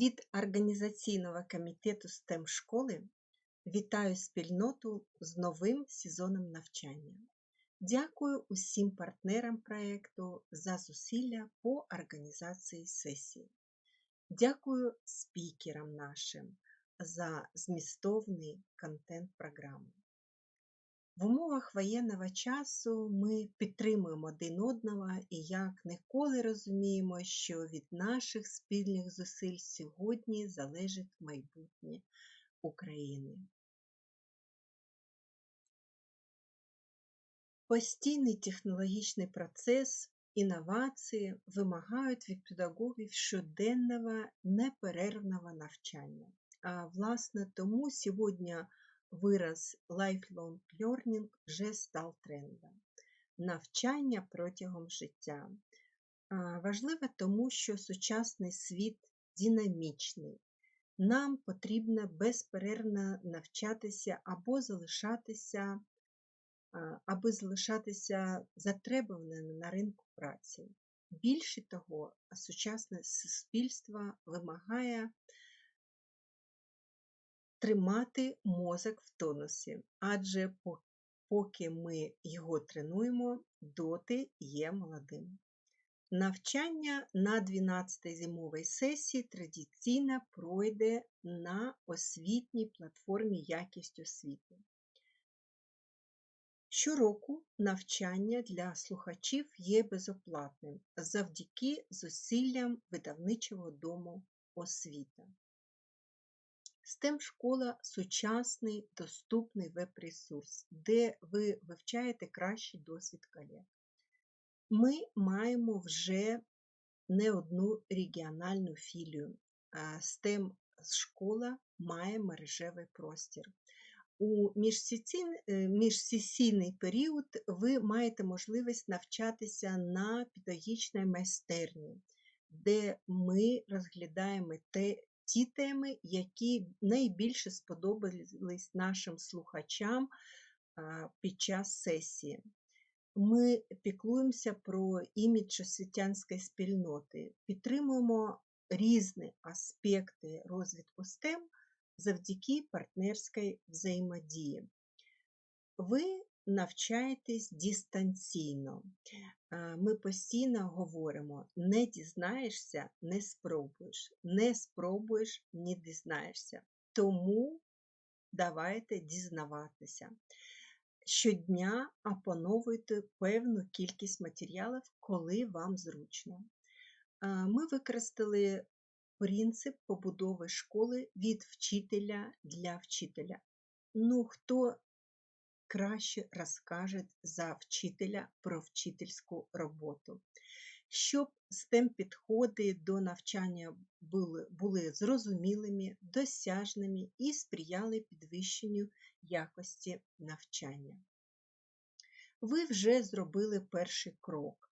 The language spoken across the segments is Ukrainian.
Від організаційного комітету STEM школи вітаю спільноту з новим сезоном навчання. Дякую усім партнерам проєкту за зусилля по організації сесії. Дякую спікерам нашим за змістовний контент програми. В умовах воєнного часу ми підтримуємо один одного і як ніколи розуміємо, що від наших спільних зусиль сьогодні залежить майбутнє України. Постійний технологічний процес, інновації вимагають від педагогів щоденного неперервного навчання. А власне тому сьогодні вираз lifelong learning вже став трендом. Навчання протягом життя. Важливо тому, що сучасний світ динамічний. Нам потрібно безперервно навчатися або залишатися, аби залишатися затребуваними на ринку праці. Більше того, сучасне суспільство вимагає тримати мозок в тонусі, адже поки ми його тренуємо, доти є молодим. Навчання на 12-й зимовій сесії традиційно пройде на освітній платформі Якість освіти. Щороку навчання для слухачів є безоплатним завдяки зусиллям видавничого дому освіта. STEM школа сучасний доступний веб-ресурс, де ви вивчаєте кращий досвід колег. Ми маємо вже не одну регіональну філію. STEM школа має мережевий простір. У міжсесійний період ви маєте можливість навчатися на педагогічній майстерні, де ми розглядаємо те, ті теми, які найбільше сподобались нашим слухачам під час сесії. Ми піклуємося про імідж освітянської спільноти, підтримуємо різні аспекти розвитку STEM завдяки партнерській взаємодії. Ви навчаєтесь дистанційно. Ми постійно говоримо: не дізнаєшся, не спробуєш, не спробуєш, не дізнаєшся. Тому давайте дізнаватися. Щодня опановуйте певну кількість матеріалів, коли вам зручно. Ми використали принцип побудови школи від вчителя для вчителя. Ну, хто краще розкаже за вчителя про вчительську роботу. Щоб STEM підходи до навчання були, були зрозумілими, досяжними і сприяли підвищенню якості навчання. Ви вже зробили перший крок.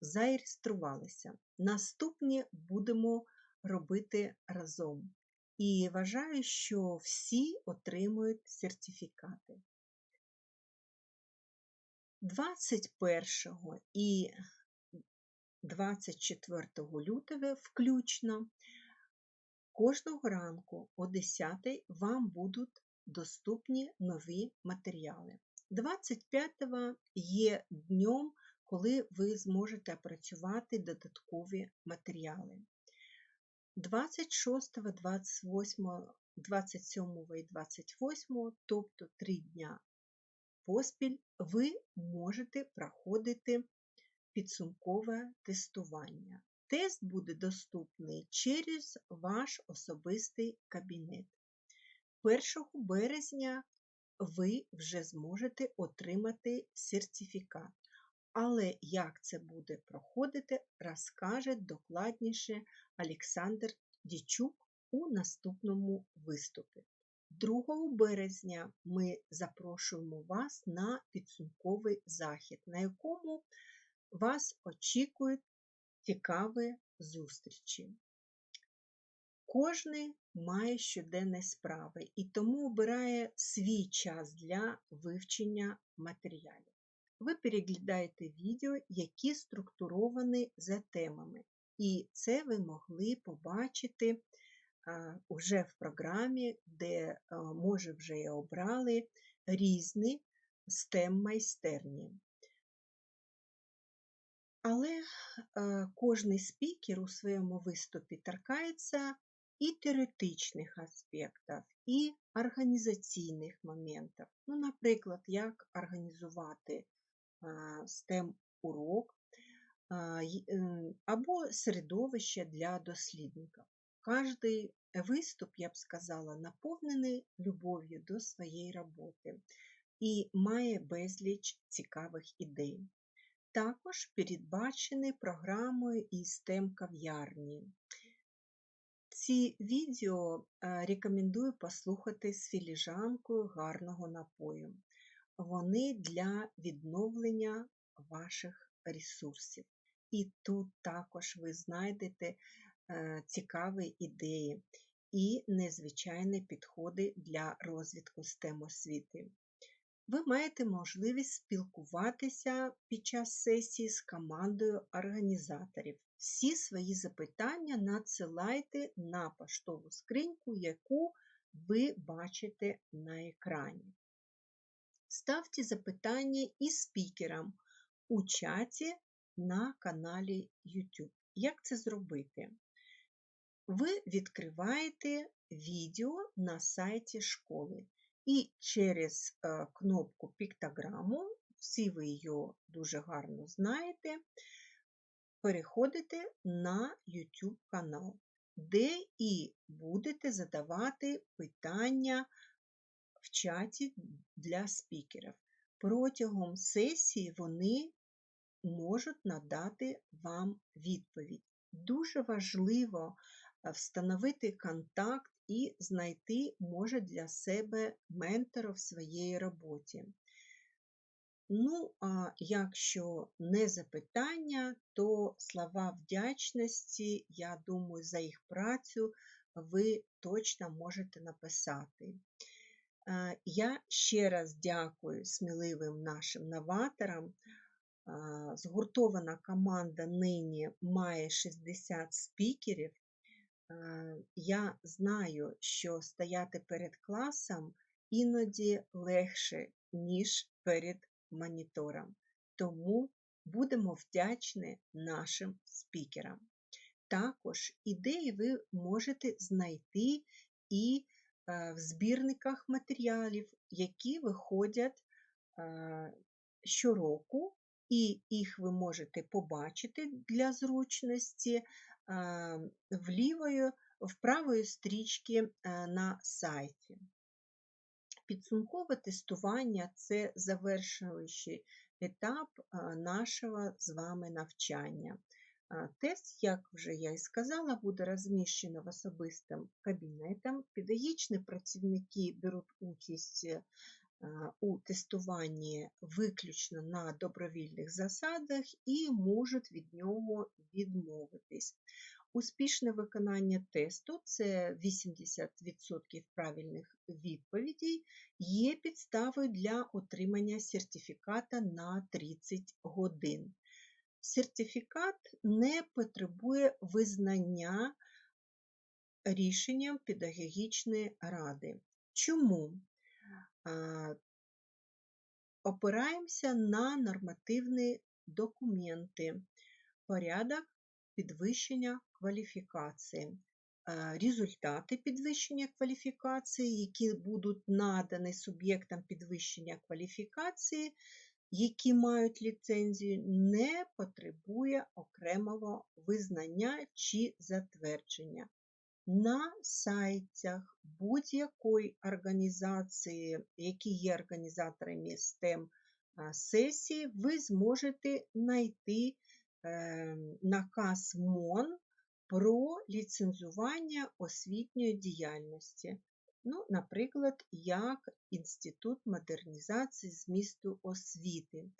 Зареєструвалися. Наступні будемо робити разом і вважаю, що всі отримують сертифікати. 21 і 24 лютого включно кожного ранку о 10 вам будуть доступні нові матеріали. 25 є днем, коли ви зможете опрацювати додаткові матеріали. 26, 28, 27 і 28, тобто 3 дня поспіль, ви можете проходити підсумкове тестування. Тест буде доступний через ваш особистий кабінет. 1 березня ви вже зможете отримати сертифікат. Але як це буде проходити, розкаже докладніше Олександр Дічук у наступному виступі. 2 березня ми запрошуємо вас на підсумковий захід, на якому вас очікують цікаві зустрічі. Кожний має щоденні справи і тому обирає свій час для вивчення матеріалів. Ви переглядаєте відео, які структуровані за темами. І це ви могли побачити уже в програмі, де, може, вже і обрали різні STEM майстерні. Але кожний спікер у своєму виступі торкається і теоретичних аспектів, і організаційних моментів. Ну, Наприклад, як організувати STEM урок або середовище для дослідників. Кожний виступ, я б сказала, наповнений любов'ю до своєї роботи і має безліч цікавих ідей. Також передбачений програмою із тем кав'ярні. Ці відео рекомендую послухати з філіжанкою гарного напою. Вони для відновлення ваших ресурсів. І тут також ви знайдете е, цікаві ідеї і незвичайні підходи для розвитку STEM освіти. Ви маєте можливість спілкуватися під час сесії з командою організаторів. Всі свої запитання надсилайте на поштову скриньку, яку ви бачите на екрані. Ставте запитання і спікерам у чаті на каналі YouTube. Як це зробити? Ви відкриваєте відео на сайті школи і через е, кнопку піктограму, всі ви її дуже гарно знаєте, переходите на YouTube канал, де і будете задавати питання в чаті для спікерів. Протягом сесії вони можуть надати вам відповідь. Дуже важливо е, встановити контакт і знайти може для себе ментора в своїй роботі. Ну, а якщо не запитання, то слова вдячності, я думаю, за їх працю ви точно можете написати. Я ще раз дякую сміливим нашим новаторам. Згуртована команда нині має 60 спікерів. Я знаю, що стояти перед класом іноді легше, ніж перед монітором. Тому будемо вдячні нашим спікерам. Також ідеї ви можете знайти і в збірниках матеріалів, які виходять щороку і їх ви можете побачити для зручності в лівої, в правої стрічки на сайті. Підсумкове тестування це завершуючий етап нашого з вами навчання. Тест, як вже я і сказала, буде розміщено в особистим кабінетом. Педагогічні працівники беруть участь у тестуванні виключно на добровільних засадах і можуть від нього відмовитись. Успішне виконання тесту це 80% правильних відповідей, є підставою для отримання сертифіката на 30 годин. Сертифікат не потребує визнання рішенням педагогічної ради. Чому? опираємося на нормативні документи, порядок підвищення кваліфікації. Результати підвищення кваліфікації, які будуть надані суб'єктам підвищення кваліфікації, які мають ліцензію, не потребує окремого визнання чи затвердження на сайтах будь-якої організації, які є організаторами STEM сесії, ви зможете знайти ем, наказ МОН про ліцензування освітньої діяльності. Ну, Наприклад, як Інститут модернізації змісту освіти.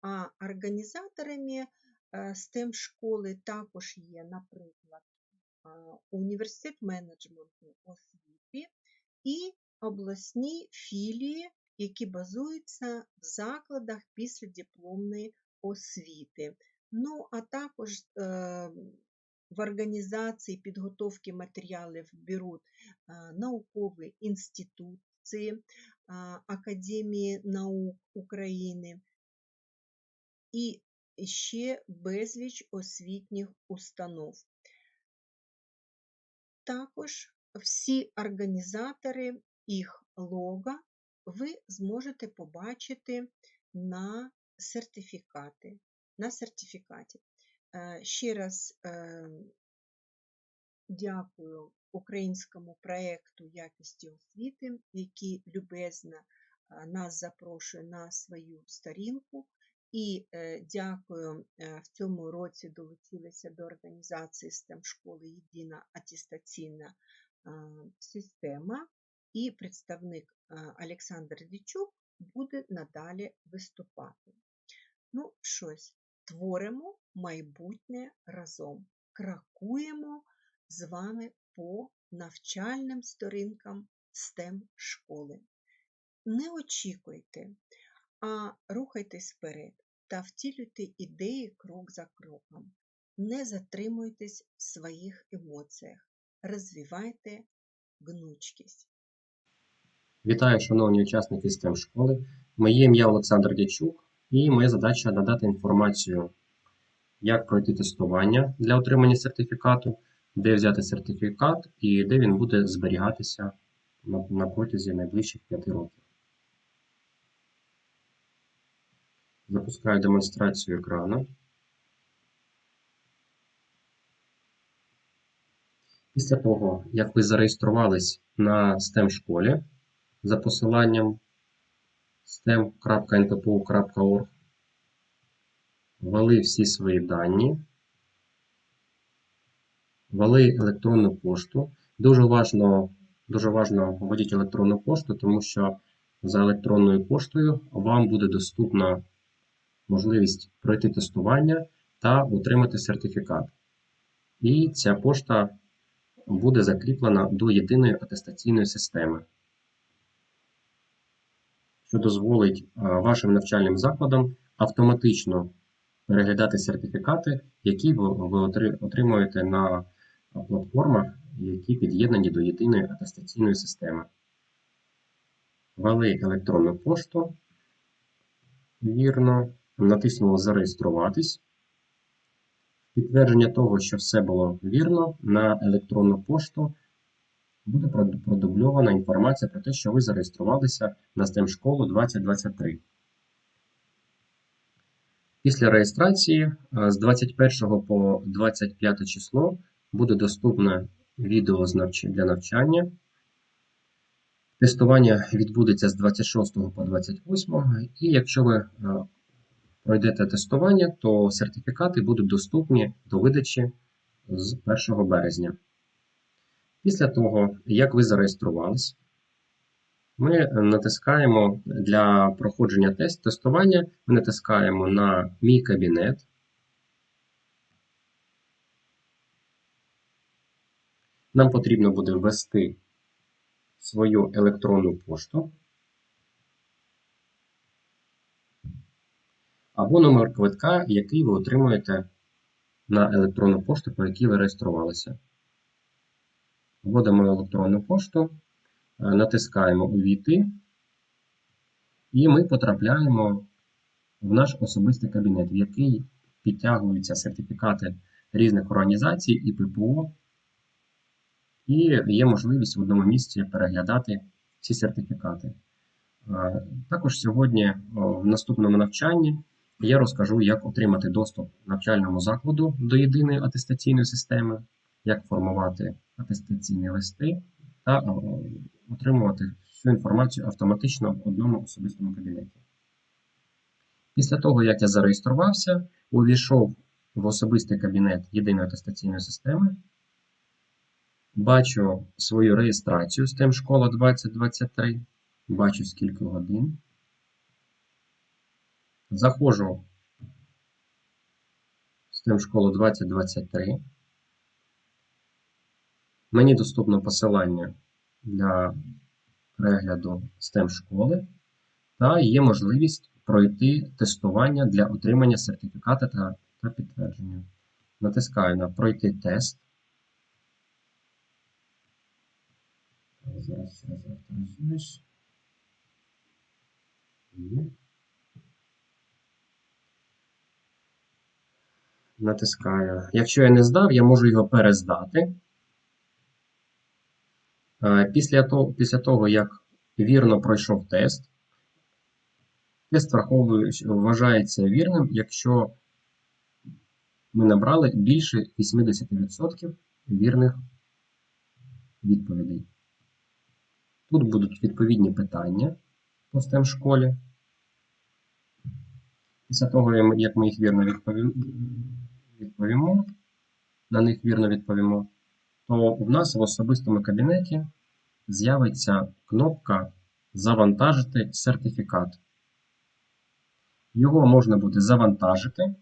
А організаторами STEM школи також є, наприклад, університет менеджменту освіти і обласні філії, які базуються в закладах після дипломної освіти. Ну, а також е, в організації підготовки матеріалів беруть наукові інституції, Академії наук України і ще безліч освітніх установ. Також всі організатори, їх лого ви зможете побачити на сертифікати. На сертифікаті. Е, Ще раз дякую українському проєкту якісті освіти, який любезно е, нас запрошує на свою сторінку. І е, дякую, в цьому році долучилися до організації STEM школи Єдина атестаційна е, система, і представник е, Олександр Дічук буде надалі виступати. Ну, щось творимо майбутнє разом, крокуємо з вами по навчальним сторінкам STEM школи. Не очікуйте, а рухайтесь вперед та втілюйте ідеї крок за кроком. Не затримуйтесь в своїх емоціях, розвивайте гнучкість. Вітаю, шановні учасники STEM школи. Моє ім'я Олександр Дячук, і моя задача надати інформацію, як пройти тестування для отримання сертифікату, де взяти сертифікат і де він буде зберігатися на, протязі найближчих 5 років. Запускаю демонстрацію екрану. Після того, як ви зареєструвались на STEM школі за посиланням stem.nppu.org, ввели всі свої дані, ввели електронну пошту. Дуже важливо, дуже важливо вводити електронну пошту, тому що за електронною поштою вам буде доступна можливість пройти тестування та отримати сертифікат. І ця пошта буде закріплена до єдиної атестаційної системи, що дозволить е, вашим навчальним закладам автоматично переглядати сертифікати, які ви отримуєте на платформах, які під'єднані до єдиної атестаційної системи. Ввели електронну пошту. Вірно. Натиснули Зареєструватись. Підтвердження того, що все було вірно, на електронну пошту буде продубльована інформація про те, що ви зареєструвалися на STEM школу 2023. Після реєстрації е, з 21 по 25 число буде доступне відео для навчання. Тестування відбудеться з 26 по 28, і якщо ви е, пройдете тестування, то сертифікати будуть доступні до видачі з 1 березня. Після того, як ви зареєструвались, ми натискаємо для проходження тест тестування, ми натискаємо на Мій кабінет. Нам потрібно буде ввести свою електронну пошту. або номер квитка, який ви отримуєте на електронну пошту, по якій ви реєструвалися. Вводимо електронну пошту, натискаємо Увійти, і ми потрапляємо в наш особистий кабінет, в який підтягуються сертифікати різних організацій і ППО, і є можливість в одному місці переглядати ці сертифікати. Е, Також сьогодні в наступному навчанні я розкажу, як отримати доступ навчальному закладу до єдиної атестаційної системи, як формувати атестаційні листи та е, отримувати всю інформацію автоматично в одному особистому кабінеті. Після того, як я зареєструвався, увійшов в особистий кабінет єдиної атестаційної системи, бачу свою реєстрацію STEM школа 2023, бачу скільки годин. Заходжу в STEM школу 2023. Мені доступно посилання для перегляду STEM школи та є можливість пройти тестування для отримання сертифіката та, та підтвердження. натискаю на пройти тест. Зараз ще раз Натискаю. Якщо я не здав, я можу його перездати. Е, Після того, після того як вірно пройшов тест, тест вважається вірним, якщо ми набрали більше 80% вірних відповідей. Тут будуть відповідні питання по STEM школі. Після того, як ми їх вірно відповімо, на них вірно відповімо, то в нас в особистому кабінеті з'явиться кнопка Завантажити сертифікат. Його можна буде завантажити,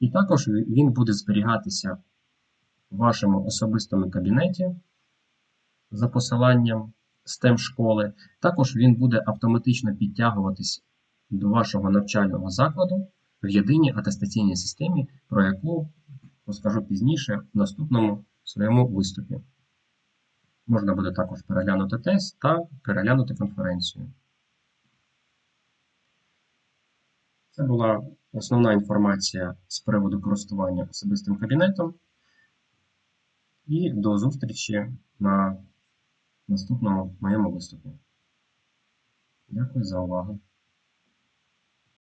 і також він буде зберігатися в вашому особистому кабінеті за посиланням STEM школи. Також він буде автоматично підтягуватись до вашого навчального закладу в єдиній атестаційній системі, про яку розкажу пізніше в наступному своєму виступі. Можна буде також переглянути тест та переглянути конференцію. Це була основна інформація з приводу користування особистим кабінетом. І до зустрічі на наступному моєму виступі. Дякую за увагу.